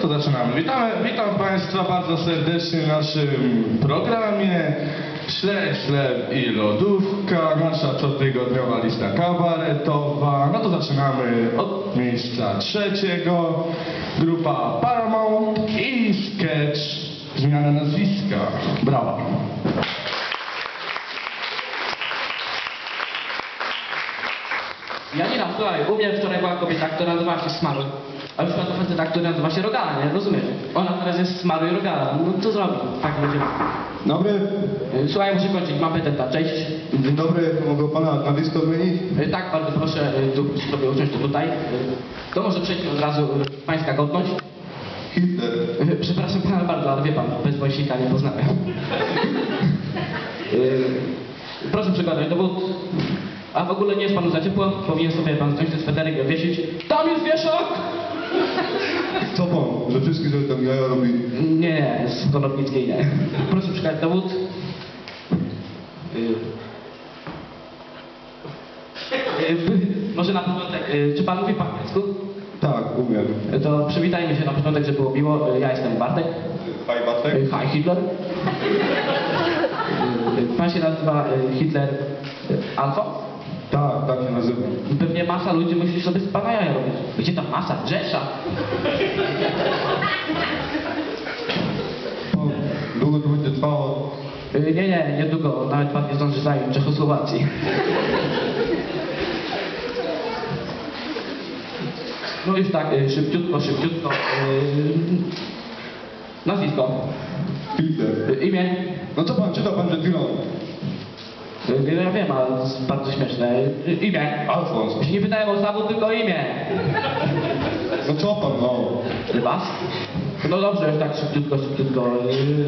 to zaczynamy. Witamy, witam Państwa bardzo serdecznie w naszym programie Śledź, chleb i lodówka, nasza cotygodniowa lista kabaretowa. No to zaczynamy od miejsca trzeciego. Grupa Paramount i sketch Zmiana nazwiska. Brawa. Janina, słuchaj, u mnie wczoraj była kobieta, która nazywała się Smaruj. A już to faceta, który nazywa się Rogala, nie? Rozumiesz? Ona teraz jest Smaruj Rogala. No co zrobi? Tak będzie. Dobry, Y, Słuchaj, muszę kończyć, mam petenta. Cześć. dzień dobry, mogę pana nazwisko zmienić? Y, Tak, bardzo proszę, y, tu sobie usiąść tu tutaj. To może przejdźmy od razu pańska godność. Hitler. Przepraszam pana bardzo, ale wie pan, bez wojsika nie poznałem. Proszę przekładać dowód. A w ogóle nie jest panu za ciepło, powinien sobie pan zdjąć ten sweterek i obwiesić. Tam jest wieszak! Co pan, że wszystkie sobie tam jaja robi? Nie, nie, z Konopnickiej nie. Proszę przekazać dowód. Y, y, Może na początek, y, czy pan mówi po angielsku? Tak, umiem. Y, To przywitajmy się na początek, żeby było miło. Y, Ja jestem Bartek. Faj Bartek? Y, Hi Hitler. Y, y, Pan się nazywa y, Hitler y, Alfa? Tak, tak się nazywam. Pewnie masa ludzi myśli sobie z pana jaja robić. Gdzie ta masa? Rzesza. Pan, długo to będzie trwało? Y, Nie, nie, niedługo. Nawet pan nie zdąży zająć Czechosłowacji. No już tak, y, szybciutko, szybciutko. y, Nazwisko. Hitler. Y, Imię. No co pan, czytał pan przed chwilą? Y, Ja wiem, ale to jest bardzo śmieszne. Y, Imię. Alfons. Się nie pytałem o zawód, tylko imię. No co pan, no? Was? No dobrze, już tak szybciutko, szybciutko.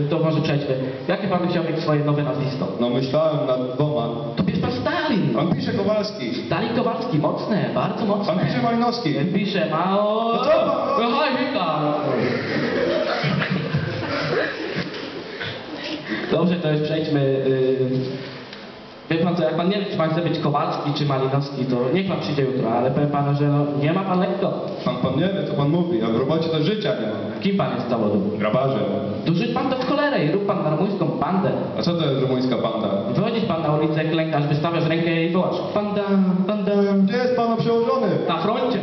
y, To może przejdźmy. Jakie pan by chciał mieć swoje nowe nazwisko? No myślałem nad dwoma. To jest pan Stalin. Pan pisze Kowalski. Stalin Kowalski, mocne, bardzo mocne. Pan pisze Malinowski. Pisze Mao... No co pan? No Hitler! Dobrze, to już przejdźmy... Yy... Jak pan nie wie, czy pan chce być Kowalski czy Malinowski, to niech pan przyjdzie jutro, ale powiem panu, że no, nie ma pan lekko. Pan, pan nie wie, co pan mówi, a w robocie to życia nie ma. Kim pan jest z zawodu? Grabarzem. Żyć pan to w cholerę i rób pan rumuńską bandę. A co to jest rumuńska banda? Wychodzisz pan na ulicę, klękasz, wystawiasz rękę i wołasz Panda, panda, Gdzie jest pana przełożony? na froncie.